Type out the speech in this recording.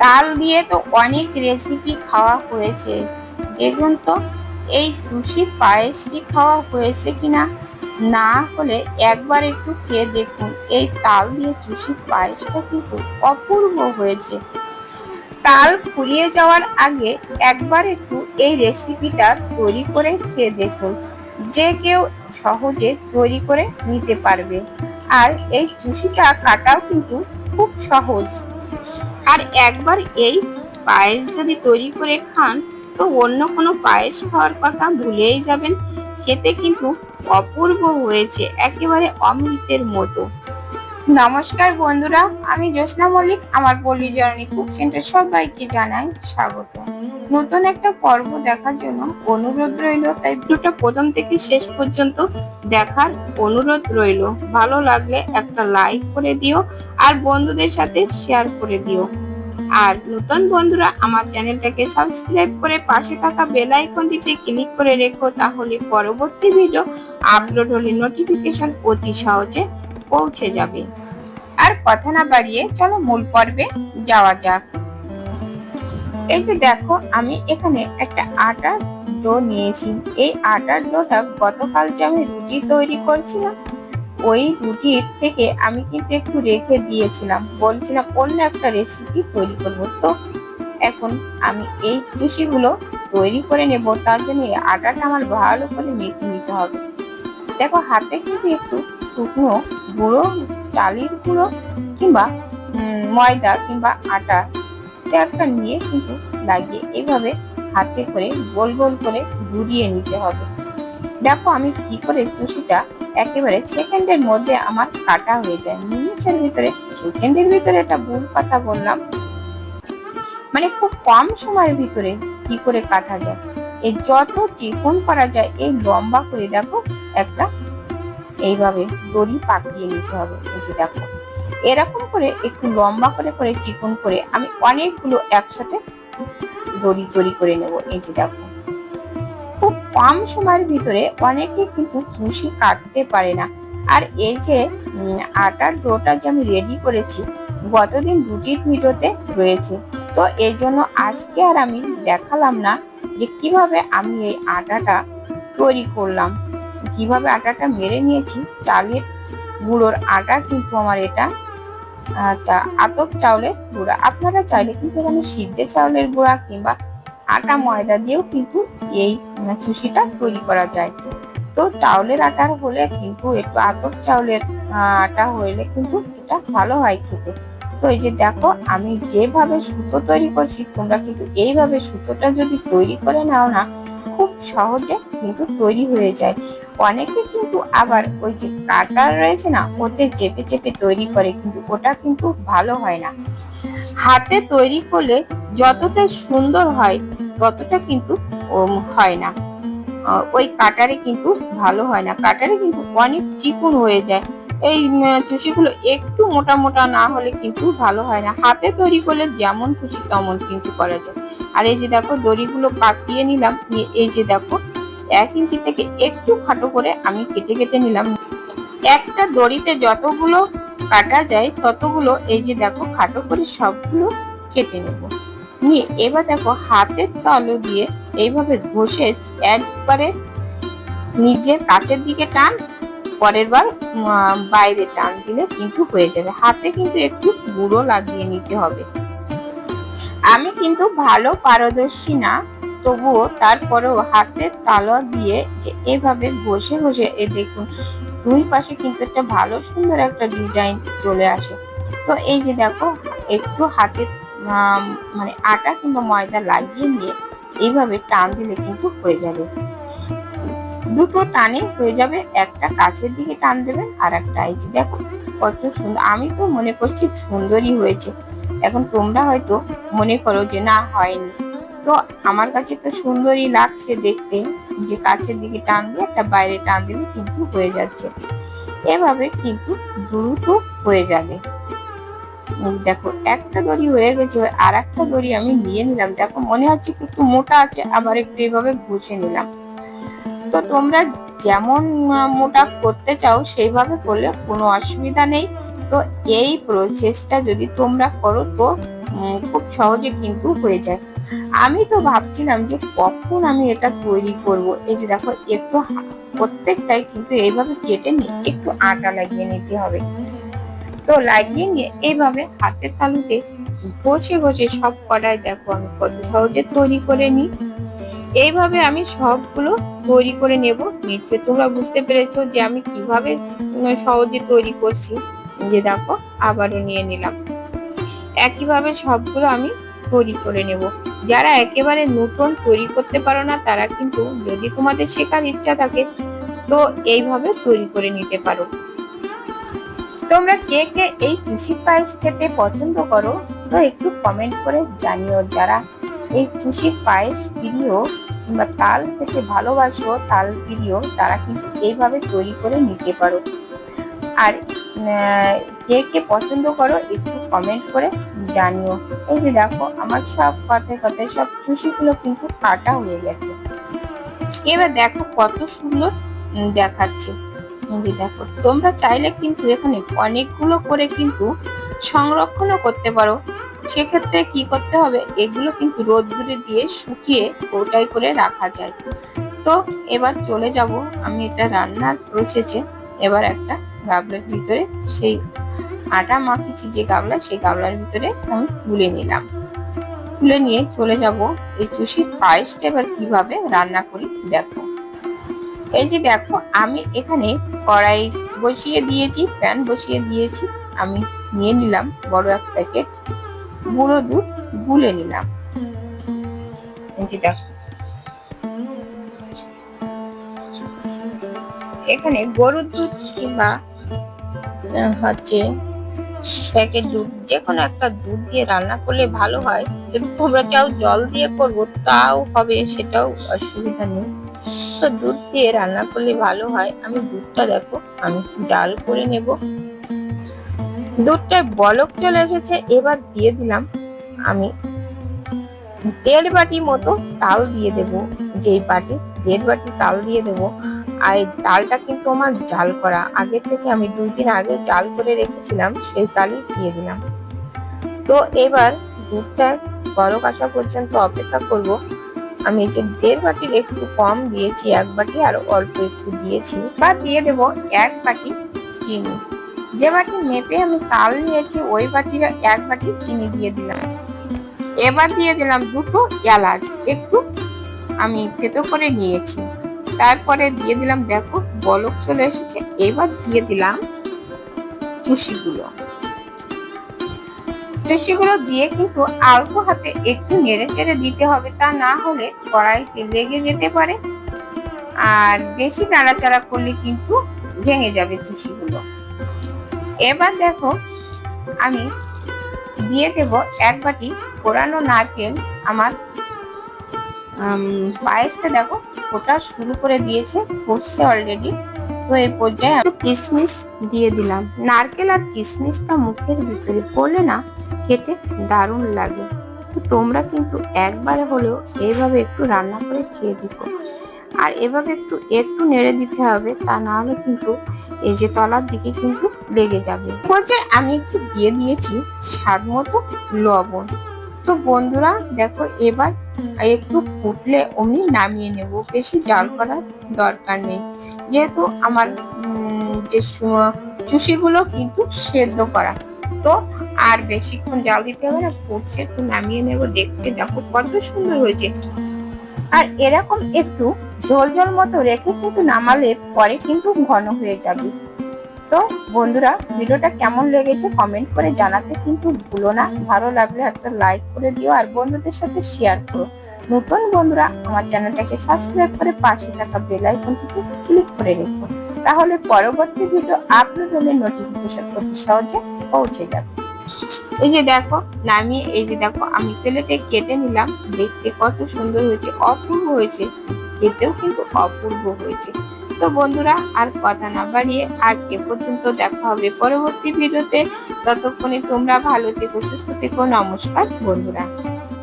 তাল দিয়ে তো অনেক রেসিপি খাওয়া হয়েছে। দেখুন তো, এই সুশি পায়েস কি খাওয়া হয়েছে কিনা? না হলে একবার একটু খেয়ে দেখুন, এই তাল দিয়ে চুষি পায়েসটা কিন্তু অপূর্ব হয়েছে। তাল ফুরিয়ে যাওয়ার আগে একবার একটু এই রেসিপিটা তৈরি করে খেয়ে দেখুন, যে কেউ সহজে তৈরি করে নিতে পারবে। আর এই চুষিটা কাটাও কিন্তু খুব সহজ। আর একবার এই পায়েস যদি তৈরি করে খান, তো অন্য কোনো পায়েস খাওয়ার কথা ভুলেই যাবেন। খেতে কিন্তু অপূর্ব হয়েছে, একেবারে অমৃতের মতো। নমস্কার বন্ধুরা, আমি জ্যোৎস্না মল্লিক, আমার পল্লী জননী কুক সেন্টার সবাইকে জানাই স্বাগত। নতুন একটা পর্ব দেখার জন্য অনুরোধ রইল, তাই ভিডিওটা প্রথম থেকে শেষ পর্যন্ত দেখার অনুরোধ রইল। ভালো লাগলে একটা লাইক করে দিও আর বন্ধুদের সাথে শেয়ার করে দিও। আর নতুন বন্ধুরা আমার চ্যানেলটাকে সাবস্ক্রাইব করে পাশে থাকা বেল আইকনটিতে ক্লিক করে রেখো, তাহলে পরবর্তী ভিডিও আপলোড হলে নোটিফিকেশন অতি সহজে পৌঁছে যাবে। আর কথা না বাড়িয়ে, চলো মূল পর্বে যাওয়া যাক। এই যে দেখো, আমি এখানে একটা আটার ডো নিয়েছি। এই আটার ডোটা গতকাল যে আমি রুটি তৈরি করছিলাম, ওই রুটির থেকে আমি কিন্তু একটু রেখে দিয়েছিলাম। বলছিলাম, অন্য একটা রেসিপি তৈরি করব। তো এখন আমি এই চুষিগুলো তৈরি করে নেব। তার জন্য আটাটা আমার ভালো করে মেখে নিতে হবে। দেখো, হাতে কিন্তু একটু শুকনো গুঁড়ো, চালের গুঁড়ো কিংবা ময়দা কিংবা আটা একটা নিয়ে কিন্তু লাগিয়ে এইভাবে হাতে করে গোল গোল করে ঘুরিয়ে নিতে হবে। দেখো আমি কি করে চুষিটা একেবারে সেকেন্ডের মধ্যে আমার কাটা হয়ে যায়। মিনিটের ভিতরে সেকেন্ডের ভিতরে একটা ভুল কথা বললাম। মানে খুব কম সময়ের ভিতরে কি করে কাটা যায়? এই যত চিকন করা যায় এই লম্বা করে দেখো একটা এইভাবে দড়ি পাকিয়ে নিতে হবে। এই যে দেখো। এরকম করে একটু লম্বা করে করে চিকন করে আমি অনেকগুলো একসাথে দড়ি তৈরি করে নেব। এই যে দেখো। খুব কম সময়ের ভিতরে অনেকে কিন্তু চুষি কাটতে পারে না। আর এই যে আটার ডোটা যে আমি রেডি করেছি, গতদিন রুটির ভিডিওতে রয়েছে। তো এই জন্য আজকে আর আমি দেখালাম না যে কীভাবে আমি এই আটাটা তৈরি করলাম। কীভাবে আটাটা মেরে নিয়েছি, চালের গুঁড়োর আটা কিন্তু আমার এটা আতপ চাউলের গুঁড়া। আপনারা চাইলে কিন্তু এখানে সিদ্ধে চাউলের গুঁড়া কিংবা আটা ময়দা দিয়েও কিন্তু এই উম, চুষিটা তৈরি করা যায়। তো চাউলের আটার হলে কিন্তু একটু আতপ চাউলের আটা হলে কিন্তু এটা ভালো হয় খেতে। তো এই যে দেখো আমি যেভাবে সুতো তৈরি করছি তোমরা কিন্তু এইভাবে সুতোটা যদি তৈরি করে নাও না খুব সহজে কিন্তু তৈরি হয়ে যায়। অনেকে কিন্তু আবার ওই যে কাটার রয়েছে না, ওতে চেপে চেপে তৈরি করে কিন্তু ওটা কিন্তু ভালো হয় না। হাতে তৈরি করলে যতটা সুন্দর হয় ততটা কিন্তু হয় না। ওই কাটারে কিন্তু ভালো হয় না। কাটারে কিন্তু অনেক চিকন হয়ে যায়। এই চুষিগুলো একটু মোটা মোটা না হলে কিন্তু ভালো হয় না। হাতে তৈরি করলে যেমন খুশি তেমন কিন্তু করা যায়। আর এই যে দেখো, দড়িগুলো পাকিয়ে নিলাম। এই যে দেখো, এক ইঞ্চি থেকে একটু খাটো করে আমি কেটে কেটে নিলাম। একটা দড়িতে যতগুলো কাটা যায়, ততগুলো এই যে দেখো, খাটো করে সবগুলো কেটে নেব। নিয়ে এবার দেখো, হাতের তালু দিয়ে এইভাবে ঘষে একবারে নিজের কাছের দিকে টান পরের বার বাইরে টান দিলে কিন্তু হয়ে যাবে। হাতে কিন্তু একটু গুঁড়ো লাগিয়ে নিতে হবে। আমি কিন্তু ভালো পারদর্শী না, তবুও তারপরেও হাতের তালোয়া দিয়ে যে এভাবে ঘষে ঘষে, এ দেখুন, দুই পাশে কিন্তু একটা ভালো সুন্দর একটা ডিজাইন চলে আসে। তো এই যে দেখো, একটু হাতে মানে আটা কিংবা ময়দা লাগিয়ে নিয়ে এইভাবে টান দিলে কিন্তু হয়ে যাবে। দুটো টানে হয়ে যাবে, একটা কাছের দিকে টান দেবেন আর একটা এই যে দেখো, কত সুন্দর। আমি তো মনে করছি সুন্দরই হয়েছে। এখন তোমরা হয়তো মনে করো যে না, হয়নি। তো আমার কাছে তো সুন্দরই লাগছে দেখতে, যে কাছের দিকে টান দিয়ে একটা বাইরে টান দিলে কিন্তু হয়ে যাচ্ছে। এভাবে কিন্তু দ্রুত হয়ে যাবে। দেখো, একটা দড়ি হয়ে গেছে আর একটা দড়ি আমি নিয়ে নিলাম। দেখো, মনে হচ্ছে একটু মোটা আছে, আবার একটু এভাবে ঘষে নিলাম। তো তোমরা যেমন মোটা করতে চাও, সেইভাবে করলে কোনো অসুবিধা নেই। তো এই প্রসেসটা যদি তোমরা করো, তো খুব সহজে কিন্তু হয়ে যায়। আমি তো ভাবছিলাম যে কখন আমি এটা তৈরি করব? এই যে দেখো, একটু প্রত্যেকটাই কিন্তু এইভাবে কেটে নিয়ে একটু আটা লাগিয়ে নিতে হবে। তো লাগিয়ে নিয়ে এইভাবে হাতের তালুতে ঘষে ঘষে সব কটাই দেখো আমি কত সহজে তৈরি করে নিই। এইভাবে আমি সবগুলো তৈরি করে নেব। নিশ্চয়ই তোমরা বুঝতে পেরেছ যে আমি কীভাবে সহজে তৈরি করছি। যে দেখো, আবারও নিয়ে নিলাম। একইভাবে সবগুলো আমি তৈরি করে নেব। যারা একেবারে নতুন তৈরি করতে পারো না, তারা কিন্তু যদি তোমাদের শেখার ইচ্ছা থাকে, তো এইভাবে তৈরি করে নিতে পারো। তোমরা কে কে এই চুষি পায়েস খেতে পছন্দ করো, তো একটু কমেন্ট করে জানিও যারা এই চুষির পায়েস প্রিয় কিংবা তাল খেতে ভালোবাসো তাল প্রিয় তারা কিন্তু এইভাবে তৈরি করে নিতে পারো। আর কে কে পছন্দ করো একটু কমেন্ট করে জানিও। এই যে দেখো, আমার সব কথায় কথায় সব চুষিগুলো কিন্তু কাটা হয়ে গেছে। এবার দেখো কত সুন্দর দেখাচ্ছে। যে দেখো, তোমরা চাইলে কিন্তু এখানে অনেকগুলো করে কিন্তু সংরক্ষণও করতে পারো। সেক্ষেত্রে কি করতে হবে? এগুলো কিন্তু রোদ্দুরে দিয়ে শুকিয়ে কৌটাই করে রাখা যায়। তো এবার চলে যাব। আমি এটা রান্নার প্রসেসে এবার একটা গাবলার ভিতরে সেই আটা মাখিয়েছি যে গাবলা, সেই গাবলার ভিতরে আমি তুলে নিলাম। তুলে নিয়ে চলে যাব। এই চুষির পায়েসটা এবার কীভাবে রান্না করি দেখো। এই যে দেখো, আমি এখানে কড়াই বসিয়ে দিয়েছি, প্যান বসিয়ে দিয়েছি। আমি নিয়ে নিলাম বড় এক প্যাকেট গুঁড়ো দুধ গুলে নিলাম। এখানে গরুর দুধ কিংবা হচ্ছে প্যাকেট দুধ যে কোনো একটা দুধ দিয়ে রান্না করলে ভালো হয়। যদি তোমরা চাও জল দিয়ে করব, তাও হবে, সেটাও অসুবিধা নেই। তো দুধ দিয়ে রান্না করলে ভালো হয়। আমি দুধটা দেখো, আমি জাল করে নেব। দুধটার বলক চলে এসেছে, এবার দিয়ে দিলাম আমি দেড় বাটি মতো তাল দিয়ে দেব। যেই বাটি, দেড় বাটি তাল দিয়ে দেব। আর তালটা কিন্তু আমার জাল করা। আগে থেকে আমি দুই দিন আগে জাল করে রেখেছিলাম, সেই তালই দিয়ে দিলাম। তো এবার দুধটা বলক আসা পর্যন্ত অপেক্ষা করব। আমি যে দেড় বাটির একটু কম দিয়েছি, এক বাটি আর অল্প একটু দিয়েছি, বা দিয়ে দেব এক বাটি চিনি। যে বাটি মেপে আমি তাল নিয়েছি, ওই বাটির এক বাটি চিনি দিয়ে দিলাম। এবার দিয়ে দিলাম দুটো এলাচ। একটু আমি থেতো করে নিয়েছি। তারপরে দিয়ে দিলাম, দেখো, বলক চলে এসেছে। এবার দিয়ে দিলাম চুষিগুলো। চুষিগুলো দিয়ে কিন্তু আলতো হাতে একটু নেড়ে চেড়ে দিতে হবে, তা না হলে কড়াইতে লেগে যেতে পারে। আর বেশি নাড়াচাড়া করলে কিন্তু ভেঙে যাবে চুষিগুলো। এবার দেখো, আমি দিয়ে দেব এক বাটি কোরানো নারকেল। আমার পায়েসটা দেখো ফোটা শুরু করে দিয়েছে ফুটছে অলরেডি তো এই পর্যায়ে আমি কিশমিশ দিয়ে দিলাম। নারকেল আর কিশমিশটা মুখের ভিতরে পড়লে না খেতে দারুণ লাগে। তোমরা কিন্তু একবার হলেও এইভাবে একটু রান্না করে খেয়ে দিও আর এভাবে একটু একটু নেড়ে দিতে হবে, তা না হলে কিন্তু এই যে তলার দিকে কিন্তু লেগে যাবে। পর্যায়ে আমি একটু দিয়ে দিয়েছি স্বাদ মতো লবণ। তো বন্ধুরা, দেখো এবার একটু ফুটলে অমনি নামিয়ে নেব, বেশি জাল করার দরকার নেই। যেহেতু আমার যে চুষিগুলো কিন্তু সেদ্ধ করা। তো আর বেশিক্ষণ জাল দিতে হবে না, ফুটছে, একটু নামিয়ে নেব, দেখতে দেখো কত সুন্দর হয়েছে। আর এরকম একটু ঝোল ঝোল মতো রেখে কিন্তু নামালে পরে কিন্তু ঘন হয়ে যাবে। তো বন্ধুরা, ভিডিওটা কেমন লেগেছে কমেন্ট করে জানাতে কিন্তু ভুলো না। ভালো লাগলে একটা লাইক করে দিও আর বন্ধুদের সাথে শেয়ার করো। নতুন বন্ধুরা, আমার চ্যানেলটাকে সাবস্ক্রাইব করে পাশে থাকা বেল আইকনটিতে ক্লিক করে রেখো। তাহলে পরবর্তী ভিডিও আপলোড হলে নোটিফিকেশন অতি সহজে পৌঁছে যাবে। এই যে দেখো, নামিয়ে, এই যে দেখো, আমি প্লেটে কেটে নিলাম। দেখতে কত সুন্দর হয়েছে, অপূর্ব হয়েছে। খেতেও কিন্তু অপূর্ব হয়েছে। তো বন্ধুরা, আর কথা না বাড়িয়ে আজকে পর্যন্ত দেখা হবে পরবর্তী ভিডিওতে। ততক্ষণে তোমরা ভালো থেকো, সুস্থ থেকো, নমস্কার বন্ধুরা।